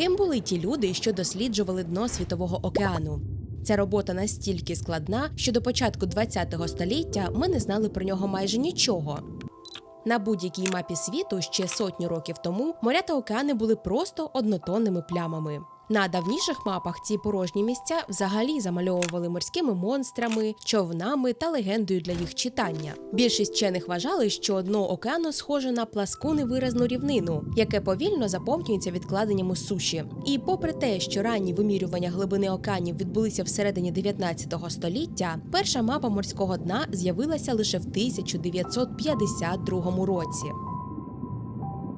Ким були ті люди, що досліджували дно світового океану? Ця робота настільки складна, що до початку ХХ століття ми не знали про нього майже нічого. На будь-якій мапі світу ще сотню років тому моря та океани були просто однотонними плямами. На давніших мапах ці порожні місця взагалі замальовували морськими монстрами, човнами та легендою для їх читання. Більшість вчених вважали, що дно океану схоже на пласку невиразну рівнину, яке повільно заповнюється відкладенням суші. І попри те, що ранні вимірювання глибини океанів відбулися всередині 19 століття, перша мапа морського дна з'явилася лише в 1952 році.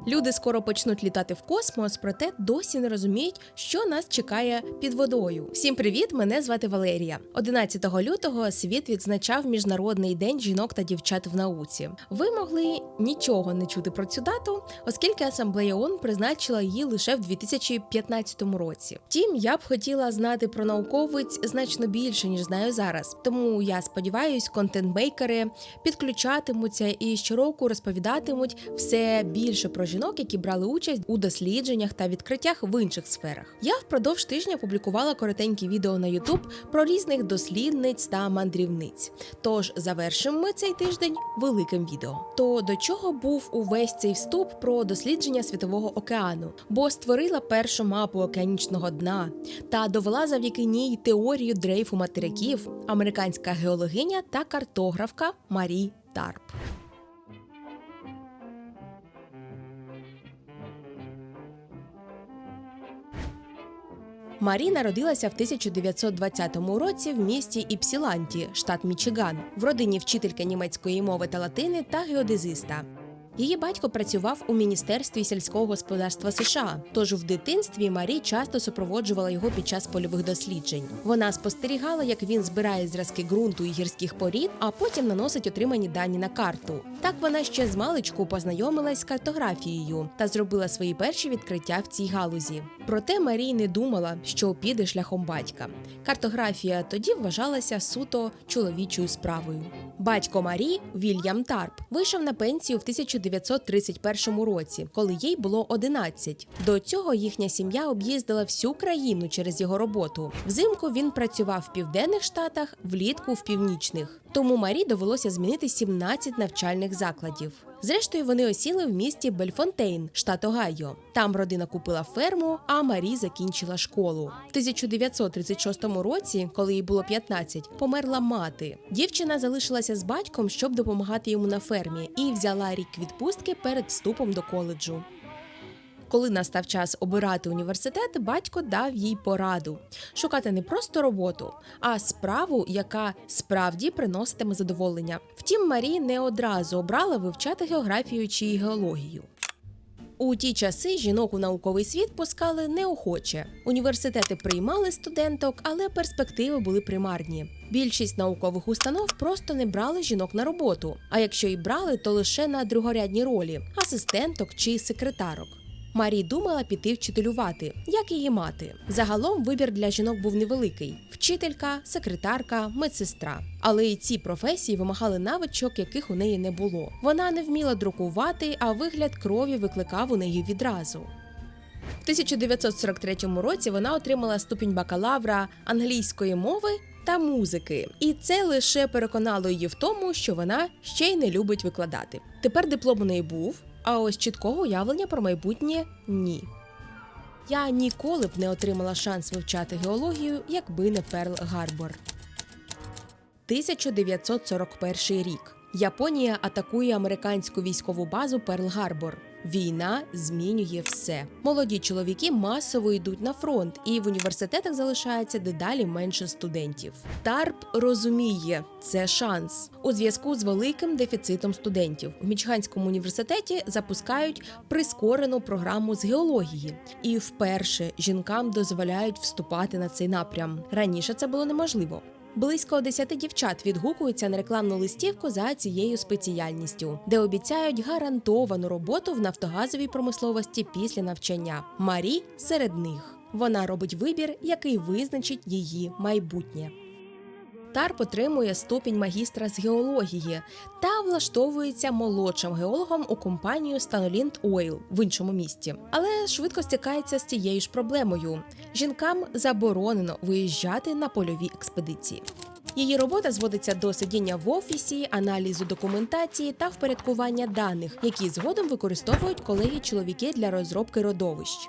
Люди скоро почнуть літати в космос, проте досі не розуміють, що нас чекає під водою. Всім привіт! Мене звати Валерія. 11 лютого світ відзначав міжнародний день жінок та дівчат в науці. Ви могли нічого не чути про цю дату, оскільки асамблея ООН призначила її лише в 2015 році. Втім, я б хотіла знати про науковиць значно більше ніж знаю зараз. Тому я сподіваюсь, контент-мейкери підключатимуться і щороку розповідатимуть все більше про жінок, які брали участь у дослідженнях та відкриттях в інших сферах. Я впродовж тижня публікувала коротенькі відео на YouTube про різних дослідниць та мандрівниць. Тож завершимо ми цей тиждень великим відео. То до чого був увесь цей вступ про дослідження світового океану? Бо створила першу мапу океанічного дна та довела завдяки ній теорію дрейфу материків американська геологиня та картографка Марі Тарп. Марі народилася в 1920 році в місті Іпсіланті, штат Мічиган, в родині вчительки німецької мови та латини та геодезиста. Її батько працював у міністерстві сільського господарства США. Тож в дитинстві Марі часто супроводжувала його під час польових досліджень. Вона спостерігала, як він збирає зразки ґрунту і гірських порід, а потім наносить отримані дані на карту. Так вона ще з маличку познайомилась з картографією та зробила свої перші відкриття в цій галузі. Проте Марій не думала, що піде шляхом батька. Картографія тоді вважалася суто чоловічою справою. Батько Марі Вільям Тарп вийшов на пенсію в 1931 році, коли їй було 11. До цього їхня сім'я об'їздила всю країну через його роботу. Взимку він працював в південних штатах, влітку в північних. Тому Марі довелося змінити 17 навчальних закладів. Зрештою, вони осіли в місті Бельфонтейн, штат Огайо. Там родина купила ферму, а Марі закінчила школу. В 1936 році, коли їй було 15, померла мати. Дівчина залишилася з батьком, щоб допомагати йому на фермі, і взяла рік відпустки перед вступом до коледжу. Коли настав час обирати університет, батько дав їй пораду шукати не просто роботу, а справу, яка справді приноситиме задоволення. Втім, Марі не одразу обрала вивчати географію чи геологію. У ті часи жінок у науковий світ пускали неохоче. Університети приймали студенток, але перспективи були примарні. Більшість наукових установ просто не брали жінок на роботу. А якщо і брали, то лише на другорядні ролі асистенток чи секретарок. Марі думала піти вчителювати, як її мати. Загалом вибір для жінок був невеликий: вчителька, секретарка, медсестра. Але і ці професії вимагали навичок, яких у неї не було. Вона не вміла друкувати, а вигляд крові викликав у неї відразу. В 1943 році вона отримала ступінь бакалавра англійської мови та музики, і це лише переконало її в тому, що вона ще й не любить викладати. Тепер диплом у неї був, а ось чіткого уявлення про майбутнє ні. Я ніколи б не отримала шанс вивчати геологію, якби не Перл Гарбор. 1941 рік. Японія атакує американську військову базу Перл Гарбор. Війна змінює все. Молоді чоловіки масово йдуть на фронт, і в університетах залишається дедалі менше студентів. Тарп розуміє, це шанс у зв'язку з великим дефіцитом студентів. В Мічиганському університеті запускають прискорену програму з геології, і вперше жінкам дозволяють вступати на цей напрям. Раніше це було неможливо. Близько 10 дівчат відгукуються на рекламну листівку за цією спеціальністю, де обіцяють гарантовану роботу в нафтогазовій промисловості після навчання. Марі серед них. Вона робить вибір, який визначить її майбутнє. Тарп отримує ступінь магістра з геології та влаштовується молодшим геологом у компанію Stanolind Oil в іншому місті. Але швидко стикається з тією ж проблемою: жінкам заборонено виїжджати на польові експедиції. Її робота зводиться до сидіння в офісі, аналізу документації та впорядкування даних, які згодом використовують колеги-чоловіки для розробки родовищ.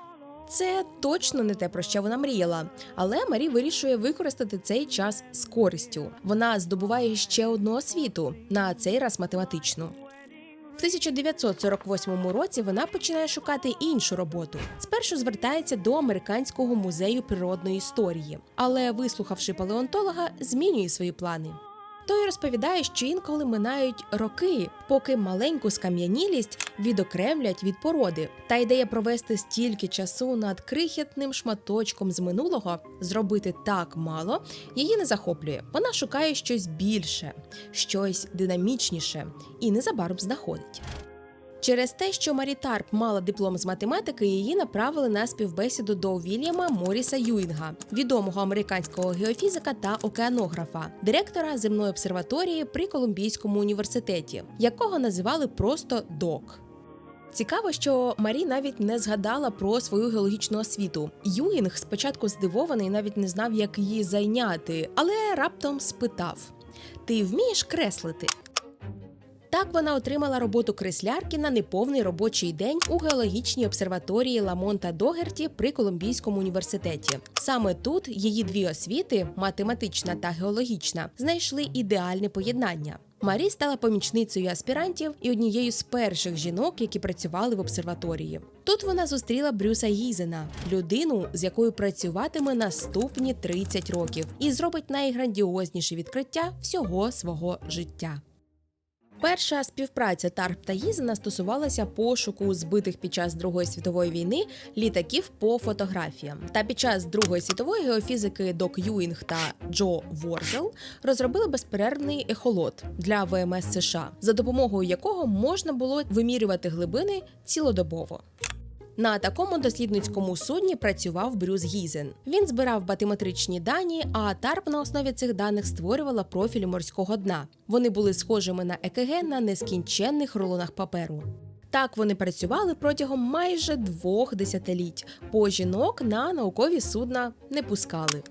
Це точно не те, про що вона мріяла, але Марі вирішує використати цей час з користю. Вона здобуває ще одну освіту, на цей раз математичну. В 1948 році вона починає шукати іншу роботу. Спершу звертається до американського музею природної історії, але, вислухавши палеонтолога, змінює свої плани. Той розповідає, що інколи минають роки, поки маленьку скам'янілість відокремлять від породи, та ідея провести стільки часу над крихітним шматочком з минулого, зробити так мало, її не захоплює. Вона шукає щось більше, щось динамічніше і незабаром знаходить. Через те, що Марі Тарп мала диплом з математики, її направили на співбесіду до Вільяма Моріса Юінга, відомого американського геофізика та океанографа, директора земної обсерваторії при Колумбійському університеті, якого називали просто ДОК. Цікаво, що Марі навіть не згадала про свою геологічну освіту. Юінг спочатку здивований, навіть не знав, як її зайняти, але раптом спитав: Ти вмієш креслити? Так вона отримала роботу креслярки на неповний робочий день у геологічній обсерваторії Ламонта Догерті при Колумбійському університеті. Саме тут її дві освіти математична та геологічна, знайшли ідеальне поєднання. Марі стала помічницею аспірантів і однією з перших жінок, які працювали в обсерваторії. Тут вона зустріла Брюса Гізена, людину, з якою працюватиме наступні 30 років, і зробить найграндіозніші відкриття всього свого життя. Перша співпраця Тарп та Гізена стосувалася пошуку збитих під час Другої світової війни літаків по фотографіям. Та під час Другої світової геофізики Док Юінг та Джо Ворзел розробили безперервний ехолот для ВМС США, за допомогою якого можна було вимірювати глибини цілодобово. На такому дослідницькому судні працював Брюс Гізен. Він збирав батиметричні дані, а Тарп на основі цих даних створювала профілі морського дна. Вони були схожими на ЕКГ на нескінченних рулонах паперу. Так вони працювали протягом майже двох десятиліть, бо жінок на наукові судна не пускали.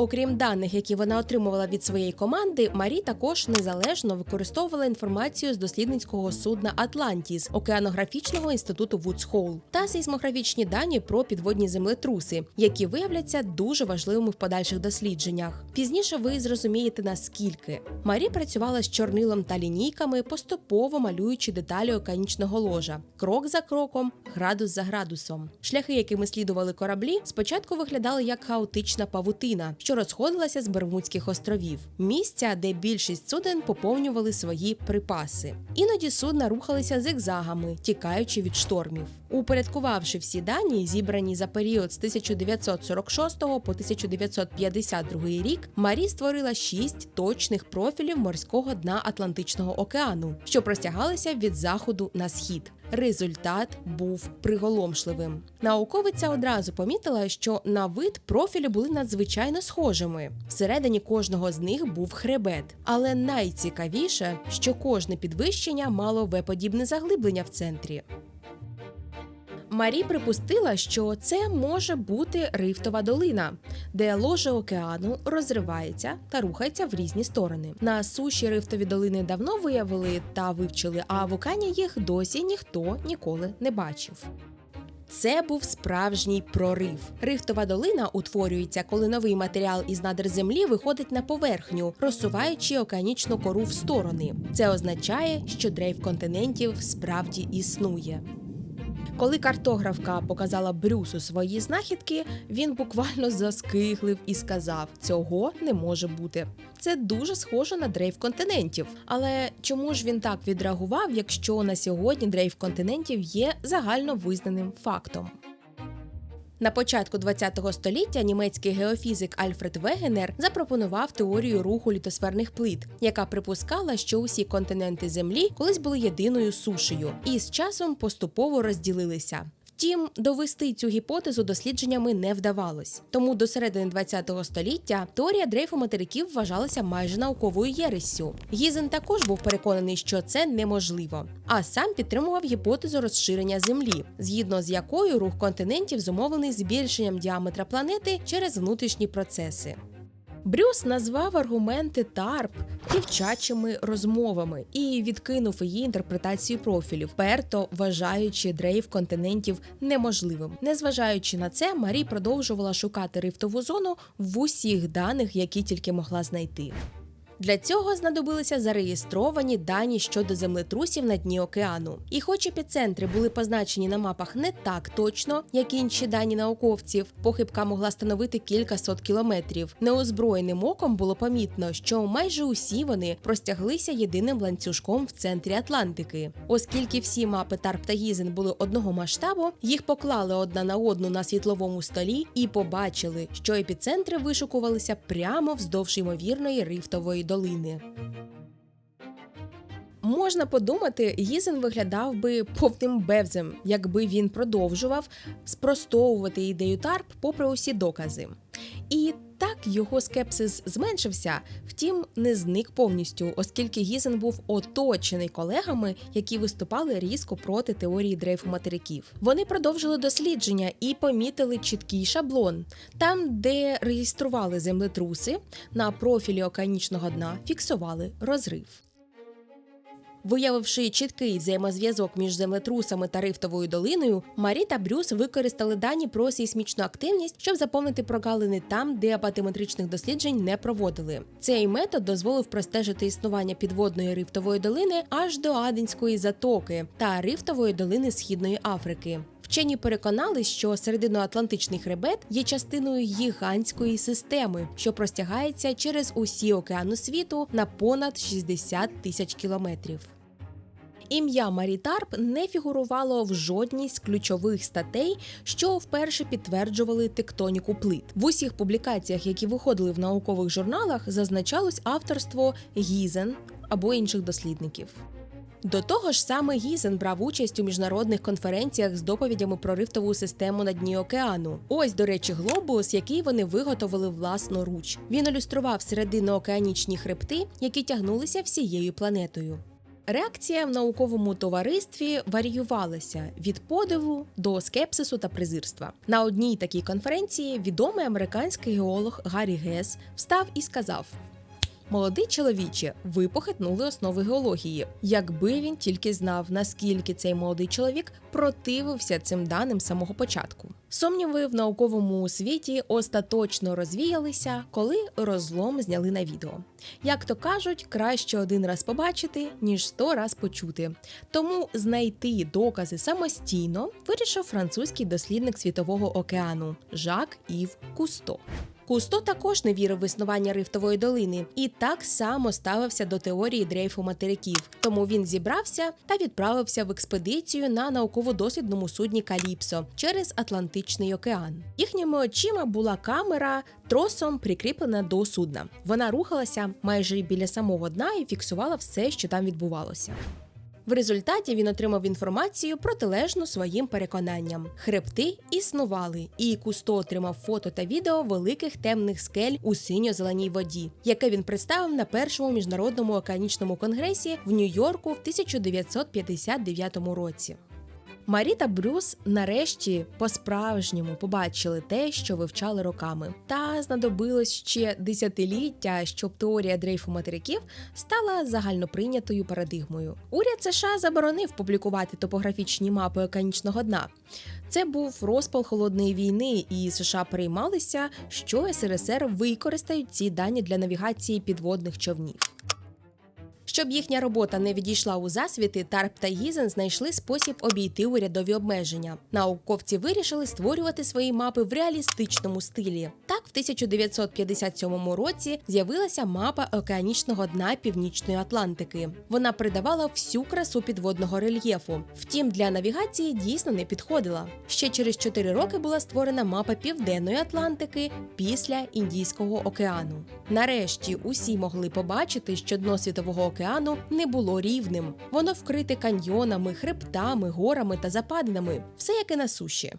Окрім даних, які вона отримувала від своєї команди, Марі також незалежно використовувала інформацію з дослідницького судна Атлантіс океанографічного інституту Вудсхоул та сейсмографічні дані про підводні землетруси, які виявляться дуже важливими в подальших дослідженнях. Пізніше ви зрозумієте наскільки Марі працювала з чорнилом та лінійками, поступово малюючи деталі океанічного ложа, крок за кроком, градус за градусом. Шляхи, якими слідували кораблі, спочатку виглядали як хаотична павутина що розходилася з Бермудських островів, місця, де більшість суден поповнювали свої припаси. Іноді судна рухалися зигзагами, тікаючи від штормів. Упорядкувавши всі дані, зібрані за період з 1946 по 1952 рік, Марі створила шість точних профілів морського дна Атлантичного океану, що простягалися від заходу на схід. Результат був приголомшливим. Науковиця одразу помітила, що на вид профілі були надзвичайно схожими. Всередині кожного з них був хребет. Але найцікавіше, що кожне підвищення мало В-подібне заглиблення в центрі. Марі припустила, що це може бути рифтова долина, де ложе океану розривається та рухається в різні сторони. На суші рифтові долини давно виявили та вивчили, а в океані їх досі ніхто ніколи не бачив. Це був справжній прорив. Рифтова долина утворюється, коли новий матеріал із надр землі виходить на поверхню, розсуваючи океанічну кору в сторони. Це означає, що дрейф континентів справді існує. Коли картографка показала Брюсу свої знахідки, він буквально заскиглив і сказав: цього не може бути. Це дуже схоже на дрейф континентів. Але чому ж він так відреагував, якщо на сьогодні дрейф континентів є загально визнаним фактом? На початку ХХ століття німецький геофізик Альфред Вегенер запропонував теорію руху літосферних плит, яка припускала, що усі континенти Землі колись були єдиною сушею і з часом поступово розділилися. Втім, довести цю гіпотезу дослідженнями не вдавалось. Тому до середини ХХ століття теорія дрейфу материків вважалася майже науковою єриссю. Гізен також був переконаний, що це неможливо, а сам підтримував гіпотезу розширення Землі, згідно з якою рух континентів зумовлений збільшенням діаметра планети через внутрішні процеси. Брюс назвав аргументи ТАРП дівчачими розмовами і відкинув її інтерпретацію профілів, перто вважаючи дрейф континентів неможливим. Незважаючи на це, Марі продовжувала шукати рифтову зону в усіх даних, які тільки могла знайти. Для цього знадобилися зареєстровані дані щодо землетрусів на дні океану. І хоч епіцентри були позначені на мапах не так точно, як інші дані науковців, похибка могла становити кілька сот кілометрів. Неозброєним оком було помітно, що майже усі вони простяглися єдиним ланцюжком в центрі Атлантики. Оскільки всі мапи Тарп та Гізен були одного масштабу, їх поклали одна на одну на світловому столі і побачили, що епіцентри вишукувалися прямо вздовж ймовірної рифтової долини. Можна подумати, Гізен виглядав би повним бевзем, якби він продовжував спростовувати ідею Тарп попри усі докази. І його скепсис зменшився, втім не зник повністю, оскільки Гізен був оточений колегами, які виступали різко проти теорії дрейфу материків. Вони продовжили дослідження і помітили чіткий шаблон. Там, де реєстрували землетруси, на профілі океанічного дна фіксували розрив. Виявивши чіткий взаємозв'язок між землетрусами та рифтовою долиною, Марі та Брюс використали дані про сейсмічну активність, щоб заповнити прогалини там, де апатиметричних досліджень не проводили. Цей метод дозволив простежити існування підводної рифтової долини аж до Аденської затоки та рифтової долини Східної Африки. Вчені переконались, що серединоатлантичний хребет є частиною гігантської системи, що простягається через усі океани світу на понад 60 тисяч кілометрів. Ім'я Марі Тарп не фігурувало в жодній з ключових статей, що вперше підтверджували тектоніку плит. В усіх публікаціях, які виходили в наукових журналах, зазначалось авторство Гізен або інших дослідників. До того ж, саме Гізен брав участь у міжнародних конференціях з доповідями про рифтову систему на дні океану. Ось, до речі, глобус, який вони виготовили власноруч. Він ілюстрував серединоокеанічні хребти, які тягнулися всією планетою. Реакція в науковому товаристві варіювалася від подиву до скепсису та презирства. На одній такій конференції відомий американський геолог Гаррі Гес встав і сказав: Молодий чоловіче, ви похитнули основи геології. Якби він тільки знав, наскільки цей молодий чоловік противився цим даним самого початку. Сумніви в науковому світі остаточно розвіялися, коли розлом зняли на відео. Як то кажуть, краще один раз побачити, ніж сто раз почути. Тому знайти докази самостійно вирішив французький дослідник світового океану Жак Ів Кусто. Кусто також не вірив в існування рифтової долини і так само ставився до теорії дрейфу материків. Тому він зібрався та відправився в експедицію на науково-дослідному судні Каліпсо через Атлантичний океан. Їхніми очима була камера тросом прикріплена до судна. Вона рухалася майже біля самого дна і фіксувала все, що там відбувалося. В результаті він отримав інформацію протилежну своїм переконанням. Хребти існували, і Кусто отримав фото та відео великих темних скель у синьо-зеленій воді, яке він представив на першому міжнародному океанічному конгресі в Нью-Йорку в 1959 році. Марі та Брюс нарешті по-справжньому побачили те, що вивчали роками. Та знадобилось ще десятиліття, щоб теорія дрейфу материків стала загальноприйнятою парадигмою. Уряд США заборонив публікувати топографічні мапи океанічного дна. Це був розпал холодної війни, і США переймалися, що СРСР використають ці дані для навігації підводних човнів. Щоб їхня робота не відійшла у засвіти, Тарп та Гізен знайшли спосіб обійти урядові обмеження. Науковці вирішили створювати свої мапи в реалістичному стилі Так, в 1957 році з'явилася мапа океанічного дна Північної Атлантики. Вона придавала всю красу підводного рельєфу. Втім, для навігації дійсно не підходила. Ще через 4 роки була створена мапа Південної Атлантики після Індійського океану. Нарешті усі могли побачити, що дно світового океану не було рівним. Воно вкрите каньйонами, хребтами, горами та западинами, все як і на суші.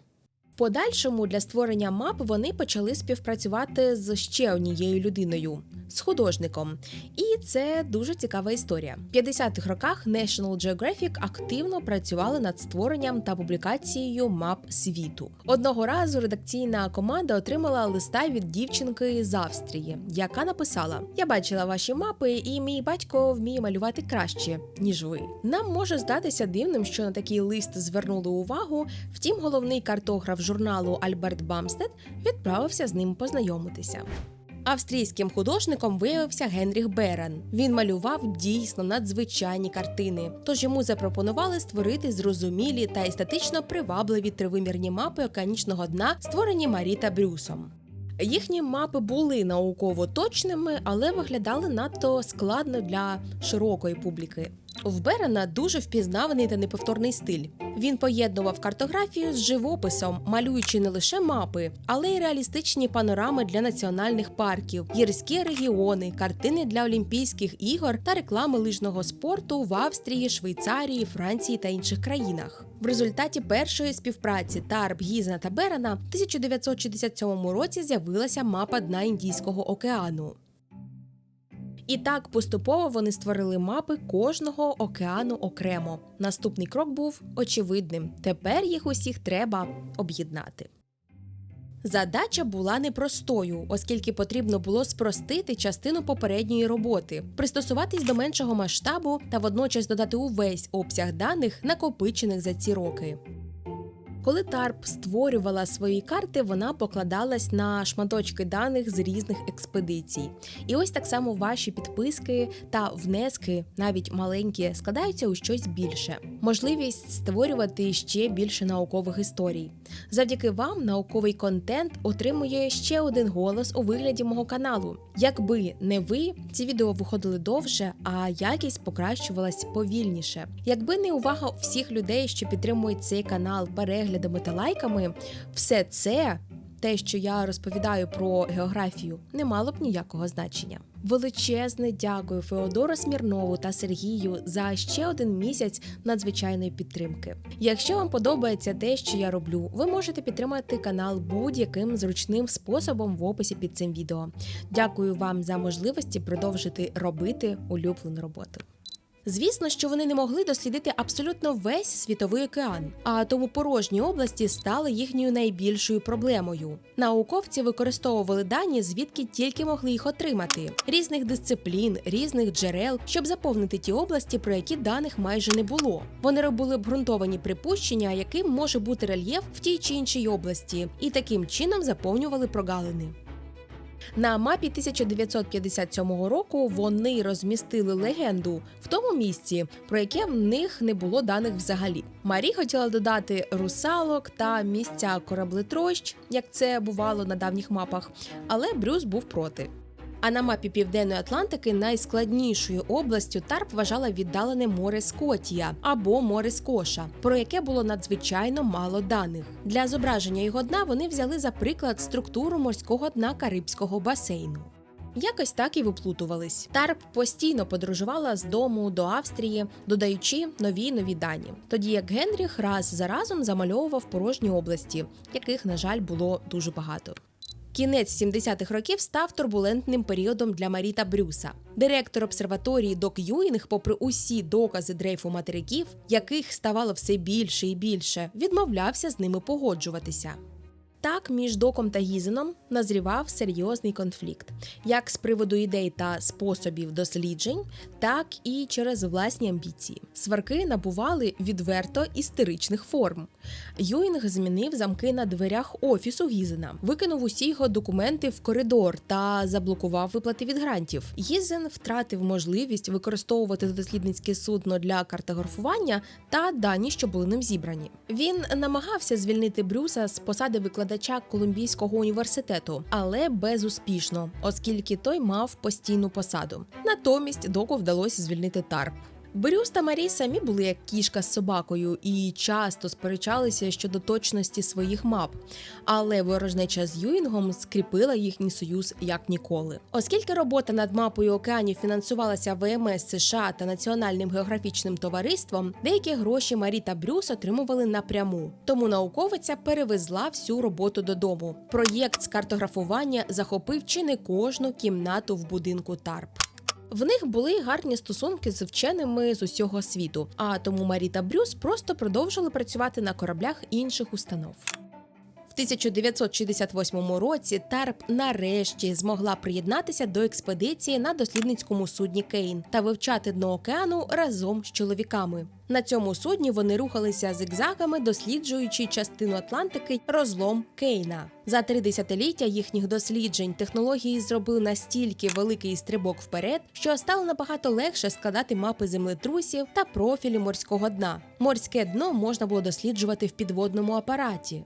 Подальшому для створення мап вони почали співпрацювати з ще однією людиною з художником. І це дуже цікава історія. В 50-х роках National Geographic активно працювали над створенням та публікацією мап світу. Одного разу редакційна команда отримала листа від дівчинки з Австрії, яка написала: Я бачила ваші мапи, і мій батько вміє малювати краще, ніж ви. Нам може здатися дивним, що на такий лист звернули увагу. Втім, головний картограф журналу Альберт Бамстед відправився з ним познайомитися. Австрійським художником виявився Генріх Берен. Він малював дійсно надзвичайні картини. Тож йому запропонували створити зрозумілі та естетично привабливі тривимірні мапи океанічного дна, створені Марі та Брюсом. Їхні мапи були науково точними, але виглядали надто складно для широкої публіки. В Берена дуже впізнаваний та неповторний стиль. Він поєднував картографію з живописом, малюючи не лише мапи, але й реалістичні панорами для національних парків, гірські регіони, картини для Олімпійських ігор та реклами лижного спорту в Австрії, Швейцарії, Франції та інших країнах. В результаті першої співпраці Тарп, Гізна та Берена в 1967 році з'явилася мапа дна Індійського океану. І так поступово вони створили мапи кожного океану окремо. Наступний крок був очевидним. Тепер їх усіх треба об'єднати. Задача була непростою, оскільки потрібно було спростити частину попередньої роботи, пристосуватись до меншого масштабу та водночас додати увесь обсяг даних, накопичених за ці роки. Коли Тарп створювала свої карти, вона покладалась на шматочки даних з різних експедицій. І ось так само ваші підписки та внески, навіть маленькі, складаються у щось більше. Можливість створювати ще більше наукових історій. Завдяки вам науковий контент отримує ще один голос у вигляді мого каналу. Якби не ви, ці відео виходили довше, а якість покращувалась повільніше. Якби не увага всіх людей, що підтримують цей канал, переглядами та лайками, все це. Те, що я розповідаю про географію, не мало б ніякого значення. Величезне дякую Феодору Смірнову та Сергію за ще один місяць надзвичайної підтримки. Якщо вам подобається те, що я роблю, ви можете підтримати канал будь-яким зручним способом в описі під цим відео. Дякую вам за можливості продовжити робити улюблену роботу. Звісно, що вони не могли дослідити абсолютно весь світовий океан, а тому порожні області стали їхньою найбільшою проблемою. Науковці використовували дані, звідки тільки могли їх отримати, різних дисциплін, різних джерел, щоб заповнити ті області, про які даних майже не було. Вони робили обґрунтовані припущення, яким може бути рельєф в тій чи іншій області, і таким чином заповнювали прогалини. На мапі 1957 року вони розмістили легенду в тому місці, про яке в них не було даних взагалі. Марі хотіла додати русалок та місця кораблетрощ, як це бувало на давніх мапах, але Брюс був проти. А на мапі Південної Атлантики найскладнішою областю Тарп вважала віддалене море Скотія або море Скоша, про яке було надзвичайно мало даних. Для зображення його дна вони взяли за приклад структуру морського дна Карибського басейну. Якось так і виплутувались. Тарп постійно подорожувала з дому до Австрії, додаючи нові й нові дані. Тоді як Генріх раз за разом замальовував порожні області, яких, на жаль, було дуже багато. Кінець 70-х років став турбулентним періодом для Маріта Брюса. Директор обсерваторії Док Юїнг, попри усі докази дрейфу материків, яких ставало все більше і більше, відмовлявся з ними погоджуватися. Так, між доком та Гізеном назрівав серйозний конфлікт, як з приводу ідей та способів досліджень, так і через власні амбіції. Сварки набували відверто істеричних форм. Юінг змінив замки на дверях офісу Гізена, викинув усі його документи в коридор та заблокував виплати від грантів. Гізен втратив можливість використовувати дослідницьке судно для картографування та дані, що були ним зібрані. Він намагався звільнити Брюса з посади викладача викладача Колумбійського університету, але безуспішно, оскільки той мав постійну посаду. Натомість доку вдалося звільнити Тарп. Брюс та Марі самі були як кішка з собакою і часто сперечалися щодо точності своїх мап, але ворожнеча з Юїнгом скріпила їхній союз як ніколи. Оскільки робота над мапою океанів фінансувалася ВМС США та Національним географічним товариством, деякі гроші Марі та Брюс отримували напряму. Тому науковиця перевезла всю роботу додому. Проєкт з картографування захопив чи не кожну кімнату в будинку Тарп. В них були гарні стосунки з вченими з усього світу, а тому Марі та Брюс просто продовжили працювати на кораблях інших установ. В 1968 році Тарп нарешті змогла приєднатися до експедиції на дослідницькому судні Кейн та вивчати дно океану разом з чоловіками. На цьому судні вони рухалися зигзагами, досліджуючи частину Атлантики розлом Кейна. За три десятиліття їхніх досліджень технології зробили настільки великий стрибок вперед, що стало набагато легше складати мапи землетрусів та профілі морського дна. Морське дно можна було досліджувати в підводному апараті.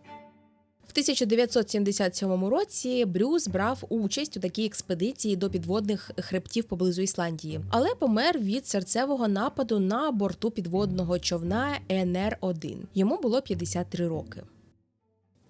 В 1977 році Брюс брав участь у такій експедиції до підводних хребтів поблизу Ісландії, але помер від серцевого нападу на борту підводного човна НР 1 Йому було 53 роки.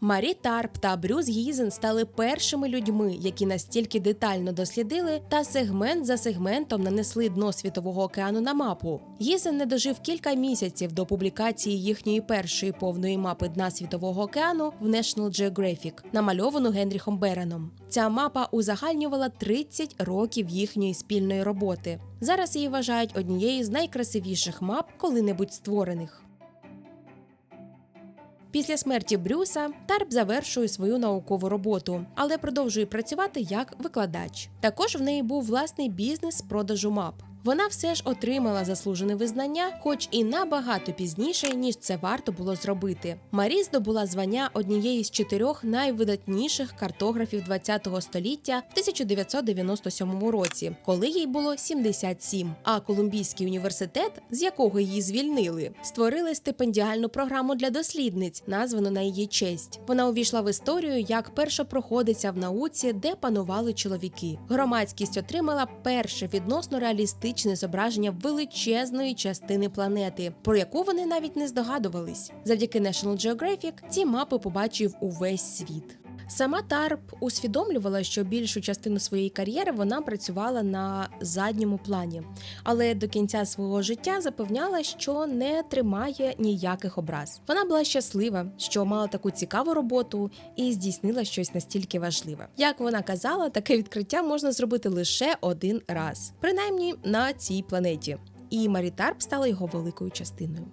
Марі Тарп та Брюс Гізен стали першими людьми, які настільки детально дослідили та сегмент за сегментом нанесли дно світового океану на мапу. Гізен не дожив кілька місяців до публікації їхньої першої повної мапи дна світового океану в National Geographic, намальовану Генріхом Береном. Ця мапа узагальнювала 30 років їхньої спільної роботи. Зараз її вважають однією з найкрасивіших мап, коли-небудь створених. Після смерті Брюса Тарп завершує свою наукову роботу, але продовжує працювати як викладач. Також в неї був власний бізнес з продажу мап. Вона все ж отримала заслужене визнання, хоч і набагато пізніше, ніж це варто було зробити. Марі здобула звання однієї з чотирьох найвидатніших картографів ХХ століття в 1997 році, коли їй було 77. А Колумбійський університет, з якого її звільнили, створили стипендіальну програму для дослідниць, названу на її честь. Вона увійшла в історію як першопроходиця в науці, де панували чоловіки. Громадськість отримала перше відносно реалістичне зображення величезної частини планети, про яку вони навіть не здогадувались. Завдяки National Geographic ці мапи побачив увесь світ. Сама Тарп усвідомлювала, що більшу частину своєї кар'єри вона працювала на задньому плані, але до кінця свого життя запевняла, що не тримає ніяких образ. Вона була щаслива, що мала таку цікаву роботу і здійснила щось настільки важливе. Як вона казала, таке відкриття можна зробити лише один раз, принаймні на цій планеті. І Марі Тарп стала його великою частиною.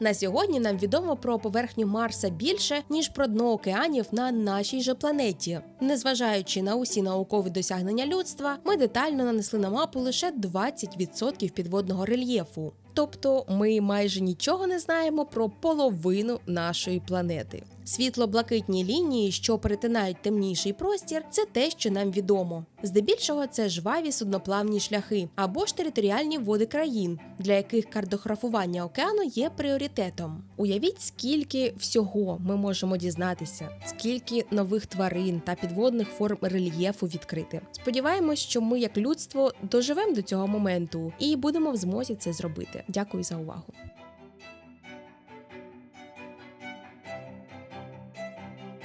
На сьогодні нам відомо про поверхню Марса більше ніж про дно океанів на нашій же планеті. Незважаючи на усі наукові досягнення людства, ми детально нанесли на мапу лише 20% підводного рельєфу. Тобто ми майже нічого не знаємо про половину нашої планети. Світло-блакитні лінії, що перетинають темніший простір, це те, що нам відомо. Здебільшого це жваві судноплавні шляхи або ж територіальні води країн, для яких картографування океану є пріоритетом. Уявіть, скільки всього ми можемо дізнатися, скільки нових тварин та підводних форм рельєфу відкрити. Сподіваємось, що ми, як людство, доживемо до цього моменту і будемо в змозі це зробити. Дякую за увагу.